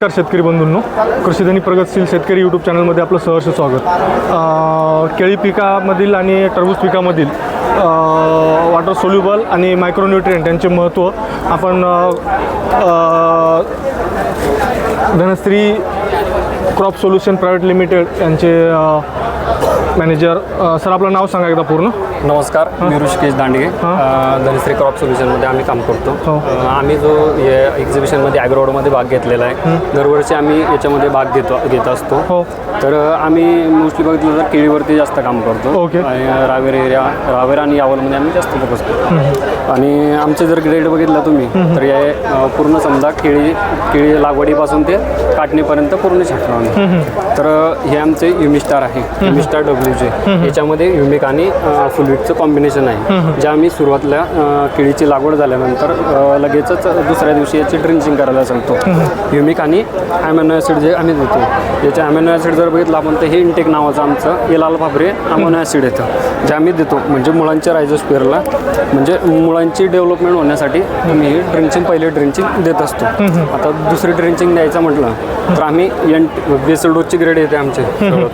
नमस्कार शेतकरी बंधूंनो. कृषीधनी प्रगतशील शेतकरी यूट्यूब चॅनलमध्ये आपलं सहर्ष स्वागत. केळी पिकामधील आणि टरबूज पिकामधील वॉटर सोल्युबल आणि मायक्रोन्युट्रिएंट यांचे महत्त्व आपण Dhanashree crop solution private limited यांचे मॅनेजर सर आपलं नाव सांगा एकदा पूर्ण. नमस्कार मी ऋषिकेश दांडगे अ, धनश्री क्रॉप सोल्युशनमध्ये आम्ही काम करतो. हो. आम्ही जो एक्झिबिशनमध्ये ॲग्रोडमध्ये भाग घेतलेला आहे दरवर्षी आम्ही याच्यामध्ये भाग घेतो घेत असतो. हो. तर आम्ही मोस्टली बघितलं तर केळीवरती जास्त काम करतो. आणि रावेर एरिया रावेर आणि यावलमध्ये आम्ही जास्त फोकस करतो. आणि आमचे जर ग्रेड बघितला तुम्ही तर हे अ, पूर्ण समजा केळी केळी लागवडीपासून ते काटणीपर्यंत पूर्ण आम्ही. तर हे आमचे युमिस्टार आहे. युमिस्टार डब्ल्यूचे याच्यामध्ये युमिक आणि फुलविटचं कॉम्बिनेशन आहे. जे आम्ही सुरुवातीला केळीची लागवड झाल्यानंतर लगेचच दुसऱ्या दिवशी याची ड्रिंचिंग करायला सांगतो. युमिक आणि ॲमॅनो ॲसिड जे आम्ही देतो. याचे ॲमॅनो ॲसिड जर बघितलं आपण तर हे इंटेक नावाचं आमचं एलाल फाबरे अमोनो ॲसिड येतं. जे आम्ही देतो म्हणजे मुळांच्या रायझोस्पिअरला म्हणजे मुळांची डेव्हलपमेंट होण्यासाठी आम्ही ही ड्रिंचिंग पहिले ड्रिंचिंग देत असतो. आता दुसरी ड्रिंचिंग द्यायचं म्हटलं तर आम्ही एन बेसल डोसची ग्रेड येते आमचे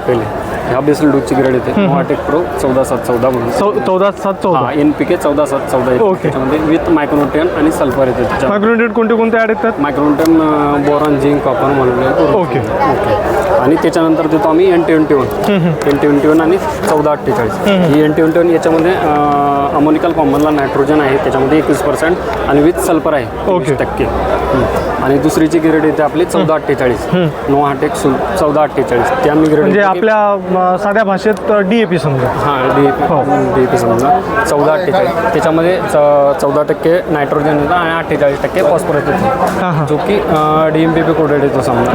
पहिले. ह्या बेसल डोसची ग्रेड येते. नोवाटेक प्रो चौदा सात चौदा म्हणून. चौदा सात चौदा. हा एन पी के चौदा सात चौदा येते. ओके. त्याच्यामध्ये विथ मायक्रोन्युट्रियन आणि सल्फर येते मायक्रोन्युट्रिएंट कोणते कोणते ॲड येतात? मायक्रोन्युट्रियन बोरॉन झिंक कॉपर म्हणून ओके. ओके आणि त्याच्यानंतर देतो आम्ही N twenty one N twenty one आणि चौदा अठ्ठेचाळीस. ही एन ट्वेंटी वन याच्यामध्ये अमोनिकल कॉमनला नायट्रोजन आहे. त्याच्यामध्ये एकवीस पर्सेंट आणि विथ सल्फर आहे. ओके. 20 टक्के. हं. आणि दुसरीची ग्रेड येते आपली चौदा अठ्ठेचाळीस. नो हाटेक सुल चौदा अठ्ठेचाळीस. त्या मी ग्रेड म्हणजे आपल्या साध्या भाषेत डी ए पी समजा. हां डी हो. डी पी समजा. चौदा अठ्ठेचाळीस. त्याच्यामध्ये च- चौदा टक्के नायट्रोजन येतं आणि अठ्ठेचाळीस टक्के फॉस्फरस हां, हां. येतो जो की D M P P coated येतो समजा.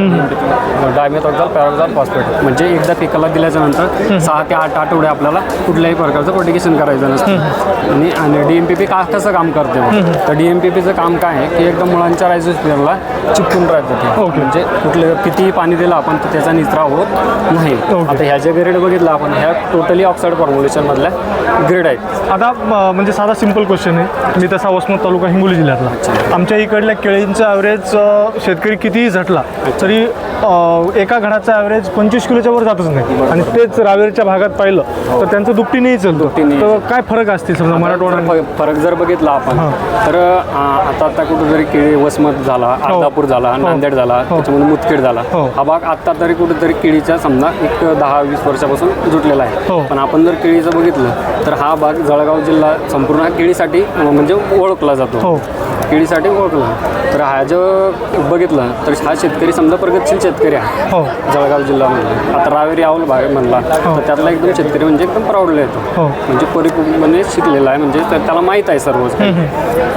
डायमेथॉक्झाल पॅराक्झाल फॉस्फेट. म्हणजे एकदा पिकाला दिल्याच्या नंतर सहा ते आठ आठवडे आपल्याला कुठल्याही प्रकारचं प्रोटिकेशन करायचं नसतं. आणि आणि डी एम पी पी का कसं काम करते? तर डी एम पी पीचं काम काय आहे की एकदम मुळांच्या रायझोस्पिअरला चिपकून राहतं ते. म्हणजे कुठलं कितीही पाणी दिलं आपण तर त्याचा निचरा होत नाही. आता ह्या ज्या ग्रेड बघितलं आपण ह्या टोटली ऑक्साईड फॉर्म्युलेशनमधल्या ग्रेड आहेत आता म्हणजे साधा सिंपल क्वेश्चन आहे. मी तसा वसमत तालुका हिंगोली जिल्ह्यातला. आमच्या इकडल्या केळींचा ॲव्हरेज शेतकरी कितीही झटला तरी अ, एका घडाचा ॲव्हरेज पंचवीस किलोच्या वर जातच नाही. आणि तेच रावेरच्या भागात पाहिलं तर त्यांचं दुपटी नाही चालतो. दुपटीने तर काय फरक असतील समजा मराठवाडा आणि- फरक जर बघितला आपण हां. तर आता आता कुठेतरी केळी वसमत झाला अर्धापूर झाला नांदेड झाला त्याच्यामध्ये मुदखेड झाला. हो. हा भाग आता तरी कुठेतरी केळीचा समजा एक दहा वीस वर्षापासून जुटलेला हो. आहे पण आपण जर केळीचं बघितलं तर हा भाग जळगाव जिल्हा संपूर्ण केळीसाठी म्हणजे ओळखला जातो. हो. हो. केळीसाठी ओळखला तर हा जो बघितलं तर हा शेतकरी समजा प्रगतशील शेतकरी आहे. हो. जळगाव जिल्ह्यामध्ये आता रावेरी आवल भाग म्हणला. तर त्यातला एकदम शेतकरी म्हणजे एकदम प्राऊडला येतो. हो. म्हणजे परिपूर्णपणे शिकलेला आहे. म्हणजे त्या- त्याला माहीत आहे सर्वच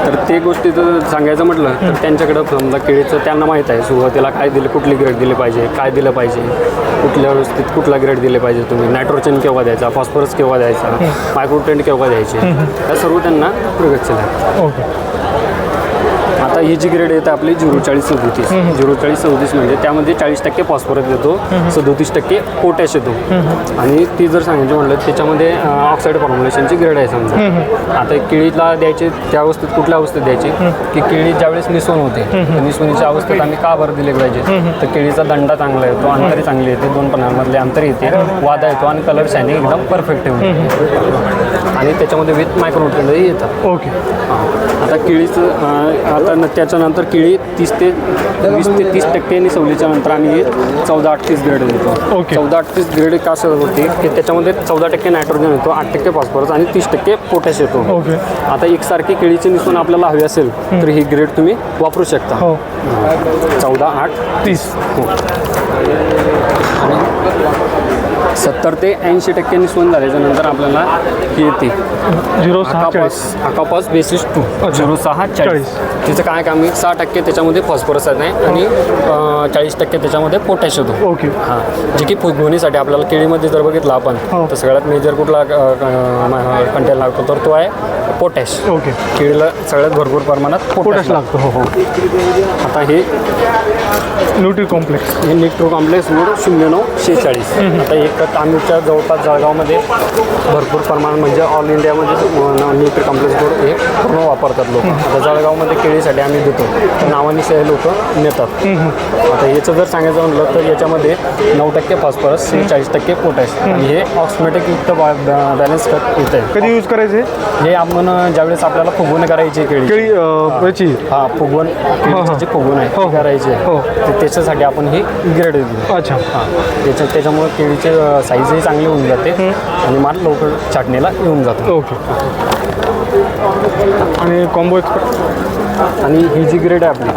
तर ते गोष्टी जर सांगायचं म्हटलं तर त्यांच्याकडं समजा केळीचं त्यांना माहीत आहे. सुरुवातीला काय दिलं कुठली ग्रेड दिली पाहिजे काय दिलं पाहिजे कुठल्या व्यवस्थित कुठला ग्रेड दिले पाहिजे तुम्ही. नायट्रोजन केव्हा द्यायचा फॉस्फरस केव्हा द्यायचा मायक्रोटेंट केव्हा द्यायचे. या सर्व त्यांना प्रगतशील आहे. आता ही जी ग्रेड येते आपली झिरो चाळीस सदोतीस झिरो चाळीस सदोतीस म्हणजे त्यामध्ये चाळीस टक्के फॉस्फरस येतो सदोतीस टक्के पोटॅश येतो. आणि ती जर सांगायची म्हटलं त्याच्यामध्ये ऑक्साईड फॉर्म्युलेशनची ग्रेड आहे समजा. आता केळीला द्यायचे त्या अवस्थेत कुठल्या अवस्थेत द्यायची? की केळी ज्यावेळेस निसवण होते निसवणीच्या अवस्थेत आम्ही का बरं दिले पाहिजे? तर केळीचा दंडा चांगला येतो अंतरी चांगली येते दोन पणांमधले अंतर येते वादा येतो आणि कलर शायनिंग एकदम परफेक्ट येऊन आणि त्याच्यामध्ये विथ मायक्रोन्युट्रियंटही येतात. ओके आता केळीचं आता न- त्याच्यानंतर केळी तीस ते वीस ते तीस टक्के निसवलीच्या नंतर आम्ही चौदा अठ्ठीस ग्रेड देतो ओके. चौदा अठ्ठीस ग्रेड का होते? की त्याच्यामध्ये चौदा टक्के नायट्रोजन येतो आठ टक्के फॉस्फरस आणि तीस टक्के पोटॅश येतो. ओके. आता एकसारखी केळीची निसून आपल्याला हवी असेल तर ही ग्रेड तुम्ही वापरू शकता. हो. चौदा आठ तीस. हो. सत्तर ते ऐंशी टक्के निसवण झाल्याच्यानंतर आपल्याला ही येते. झिरो सहा अकापास बेसिस टू. झिरो सहा चाळीस. तिचं काय काम आहे? सहा टक्के त्याच्यामध्ये फॉस्फरस आहे आणि चाळीस टक्के त्याच्यामध्ये पोटॅश होतो ओके. हां. जे की फुगवणीसाठी आपल्याला केळीमध्ये जर बघितलं आपण हो. तर सगळ्यात मेजर कुठला कंटेन लागतो तर तो आहे पोटॅश. ओके. केळीला सगळ्यात भरपूर प्रमाणात पोटॅश लागतो. हो हो. आता हे न्यूट्री कॉम्प्लेक्स हे निक्ट्रो कॉम्प्लेक्स वूड शून्य नऊ शेहेचाळीस. आता एक आम्हीच्या जवळपास जळगावमध्ये भरपूर प्रमाण म्हणजे ऑल इंडियामध्ये न्यूट्री कॉम्प्लेक्स हे पूर्ण वापरतात लोक. आता जळगावमध्ये केळीसाठी आम्ही देतो. तर नावानिशी लोक नेतात. आता याचं जर सांगायचं म्हणलं तर याच्यामध्ये नऊ टक्के फॉस्फरस चाळीस टक्के पोटॅश आणि हे ऑक्सिमेटिक युक्त बॅलन्स खत येत आहे कधी यूज करायचे? हे आपण ज्यावेळेस आपल्याला फुगवण करायची केळी याची? हा फुगवण जी फुगवण आहे हो. ती करायची आहे. हो. त्याच्यासाठी आपण ही ग्रेड देतो अच्छा. हां. त्याच्या त्याच्यामुळे केळीचे साईजही चांगली होऊन जाते. आणि माल लवकर छाटणीला येऊन जातो. ओके. आणि कॉम्बो एक्सपर्ट आणि ही जी ग्रेड आहे आपली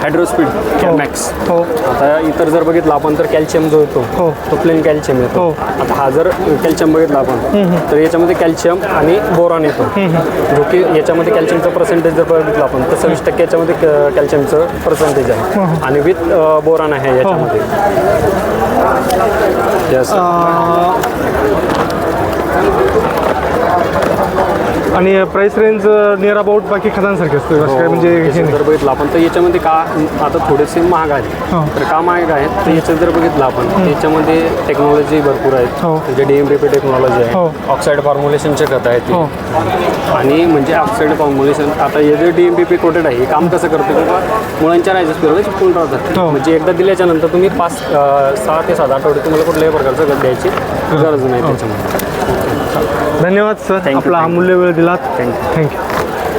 हायड्रोस्पीड कॅमॅक्स हो. आता इतर जर बघितलं आपण तर कॅल्शियम जो येतो हो. तो प्लेन कॅल्शियम येतो. हो. आता हा जर कॅल्शियम बघितला आपण तर याच्यामध्ये कॅल्शियम आणि बोरॉन येतो. जो की याच्यामध्ये कॅल्शियमचं पर्सेंटेज जर बघितलं आपण तर सव्वीस टक्के याच्यामध्ये कॅल्शियमचं पर्सेंटेज आहे. आणि विथ बोरॉन आहे याच्यामध्ये. Yes. आणि प्राइस रेंज नियर अबाउट बाकी खतांसारखे असते. असं काय म्हणजे हे नाही. जर बघितलं आपण. तर याच्यामध्ये का आता थोडेसे महाग हो. आहेत तर का महाग आहेत? तर याच्यात जर बघितलं आपण. तर याच्यामध्ये टेक्नॉलॉजी भरपूर आहेत. हो. म्हणजे डी एम पी टेक्नॉलॉजी हो. आहे. ऑक्साईड फॉर्म्युलेशनचे खत आहेत हो. आणि म्हणजे ऑक्साईड फॉर्म्युलेशन आता हे जे D M P P coated आहे हे काम कसं करतं? की बाबा मुळांच्या राहायचं फिरवलं चिपकून राहतात. हो. म्हणजे एकदा दिल्याच्या नंतर तुम्ही पाच अं, सहा ते सात आठवडे तुम्हाला कुठल्याही प्रकारचं खत द्यायची गरज नाही त्याच्यामध्ये. धन्यवाद सर आपला. अमूल्य वेळ दिलात Thank you. थँक्यू